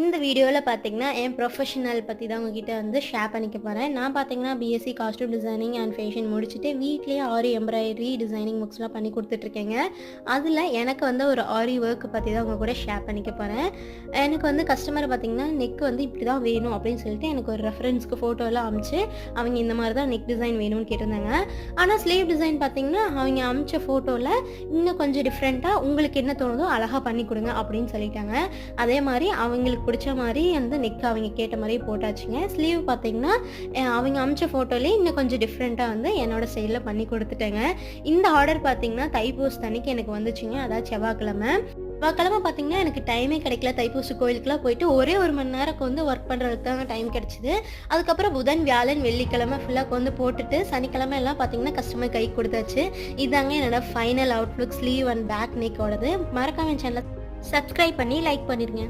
இந்த வீடியோவில் பார்த்தீங்கன்னா என் ப்ரொஃபஷனல் பற்றி தான் உங்ககிட்ட வந்து ஷேர் பண்ணிக்க போகிறேன் நான் பார்த்தீங்கன்னா BSc costume designing and fashion முடிச்சுட்டு வீட்லேயே ஆரி எம்ப்ராய்டரி டிசைனிங் புக்ஸ்லாம் பண்ணி கொடுத்துட்ருக்கேங்க. அதில் எனக்கு வந்து ஒரு ஆரி ஒர்க் பற்றி தான் உங்கள் கூட ஷேர் பண்ணிக்க போகிறேன் எனக்கு வந்து கஸ்டமர் பார்த்தீங்கன்னா நெக் வந்து இப்படி தான் வேணும் அப்படின்னு சொல்லிட்டு எனக்கு ஒரு ரெஃபரன்ஸ்க்கு ஃபோட்டோலாம் அமிச்சு அவங்க இந்த மாதிரி தான் நெக் டிசைன் வேணும்னு கேட்டிருந்தாங்க. ஆனால் ஸ்லீவ் டிசைன் பார்த்தீங்கன்னா அவங்க அமிச்ச ஃபோட்டோவில் இன்னும் கொஞ்சம் டிஃப்ரெண்ட்டாக உங்களுக்கு என்ன தோணுதோ அழகாக பண்ணி கொடுங்க அப்படின்னு சொல்லிட்டாங்க. அதே மாதிரி அவங்களுக்கு பிடிச்ச மாதிரி அந்த நெக் அவங்க கேட்ட மாதிரியே போட்டாச்சுங்க. ஸ்லீவ் பார்த்தீங்கன்னா அவங்க அமிச்ச ஃபோட்டோலேயே இன்னும் கொஞ்சம் டிஃப்ரெண்ட்டாக வந்து என்னோட ஸ்டைலில் பண்ணி கொடுத்துட்டேங்க. இந்த ஆர்டர் பார்த்தீங்கன்னா தைப்பூஸ் தனிக்கு எனக்கு வந்துச்சுங்க. அதாவது செவ்வாய்க்கிழமை. செவ்வாய்க்கிழமை பார்த்தீங்கன்னா எனக்கு டைமே கிடைக்கல. தைப்பூசி கோயிலுக்குலாம் போயிட்டு ஒரே ஒரு மணி நேரம் வந்து ஒர்க் பண்ணுறதுக்கு தாங்க டைம் கிடச்சிது. அதுக்கப்புறம் புதன் வியாழன் வெள்ளிக்கிழமை ஃபுல்லாக வந்து போட்டுட்டு சனிக்கிழமை எல்லாம் பார்த்தீங்கன்னா கஸ்டமர் கை கொடுத்தாச்சு. இதாங்க என்னோட final outlook sleeve and back நெக்கோடது மறக்காம சேனலை சப்ஸ்கிரைப் பண்ணி லைக் பண்ணிடுங்க